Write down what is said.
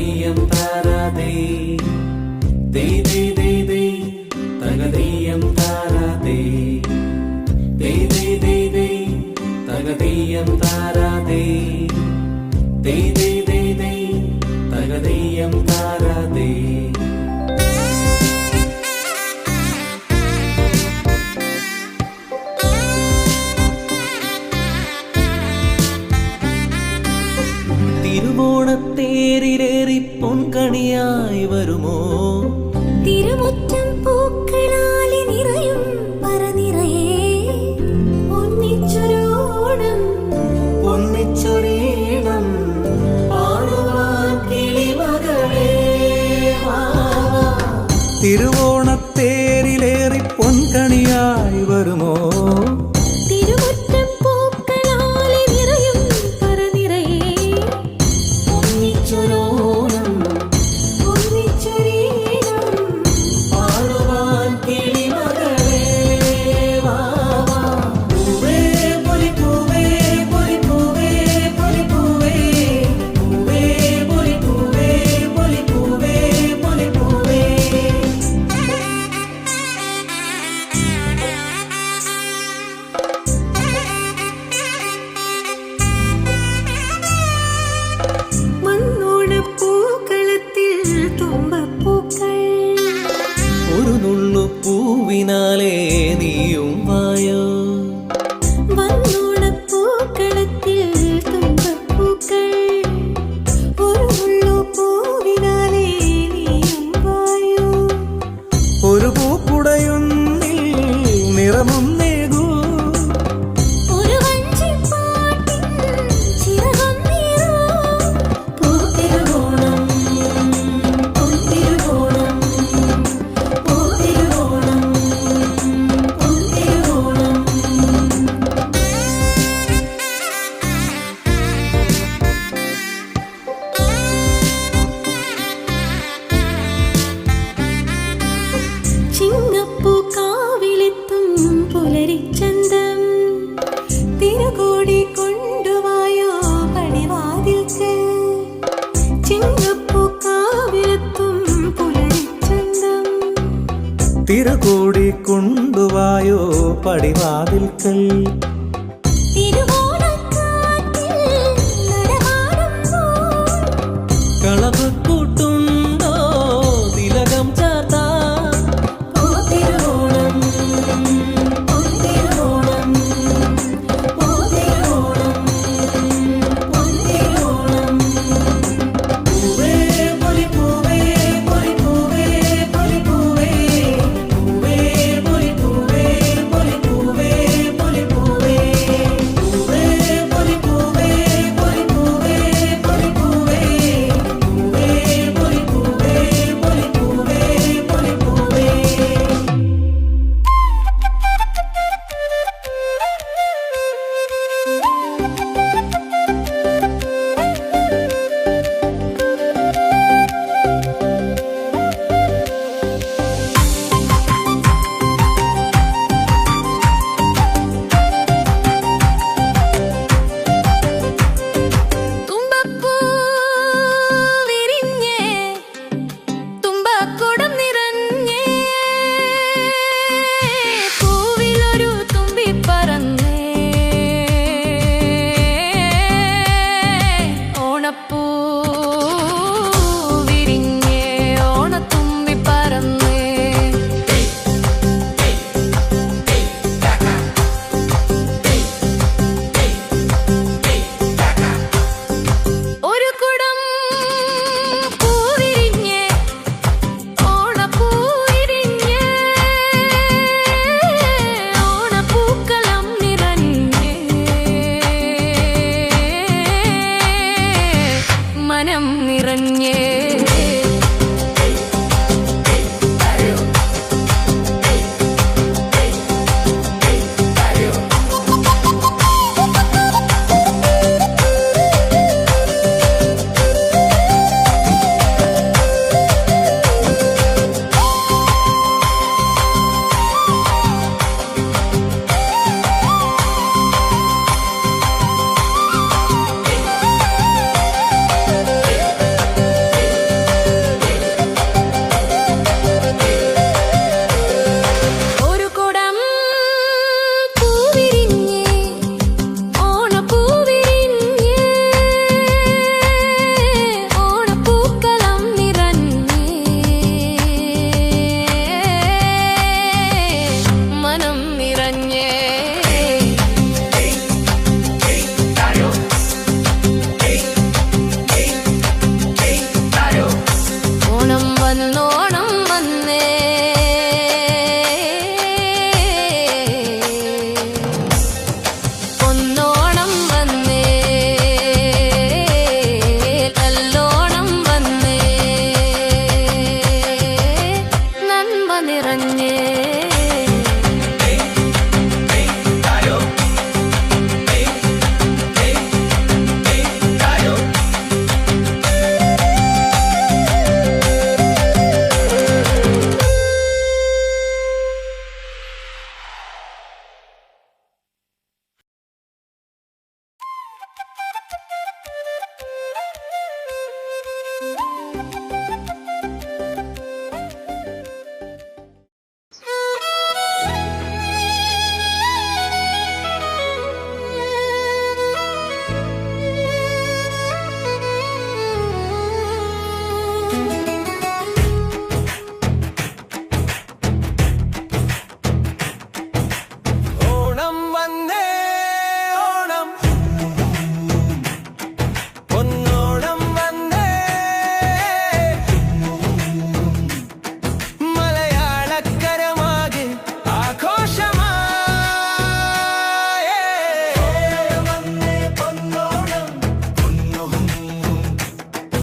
తగదీయం తారాదే దే దే దే దే తగదీయం తారాదే దే దే దే దే తగదీయం తారా പൂക്കണിയായി വരുമോ? തിരുമുറ്റം പൂക്കളാലി നിറയും തിരുവോണത്തേരിലേറി പൊൻകണിയായി വരുമോ? கையினாலே படிவாதில்கள். നിറഞ്ഞേ.